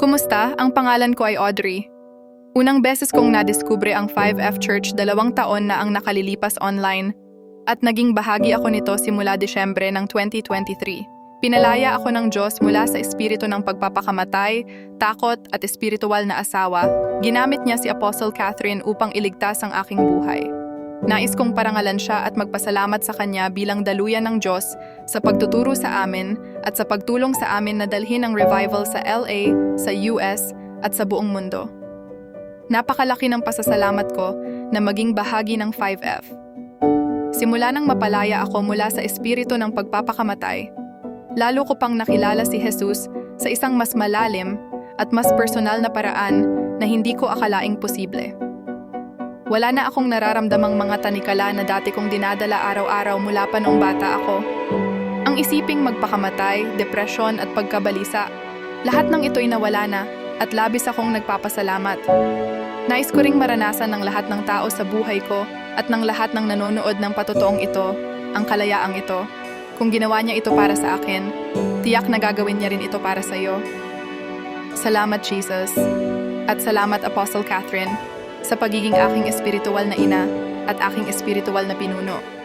Kumusta? Ang pangalan ko ay Audrey. Unang beses kong nadiskubre ang 5F Church dalawang taon na ang nakalilipas online at naging bahagi ako nito simula Disyembre ng 2023. Pinalaya ako ng Diyos mula sa espiritu ng pagpapakamatay, takot at espiritual na asawa. Ginamit niya si Apostle Catherine upang iligtas ang aking buhay. Nais kong parangalan siya at magpasalamat sa kanya bilang daluyan ng Diyos sa pagtuturo sa amin at sa pagtulong sa amin na dalhin ang revival sa LA, sa US at sa buong mundo. Napakalaki ng pasasalamat ko na maging bahagi ng 5F. Simula nang mapalaya ako mula sa espiritu ng pagpapakamatay, lalo ko pang nakilala si Jesus sa isang mas malalim at mas personal na paraan na hindi ko akalaing posible. Wala na akong nararamdamang mga tanikala na dati kong dinadala araw-araw mula pa noong bata ako. Ang isiping magpakamatay, depresyon at pagkabalisa, lahat ng ito'y nawala na at labis akong nagpapasalamat. Nais ko ring maranasan ng lahat ng tao sa buhay ko at ng lahat ng nanonood ng patotoong ito, ang kalayaang ito. Kung ginawa niya ito para sa akin, tiyak na gagawin niya rin ito para sa iyo. Salamat Jesus. At salamat Apostle Catherine sa pagiging aking espiritual na ina at aking espiritual na pinuno.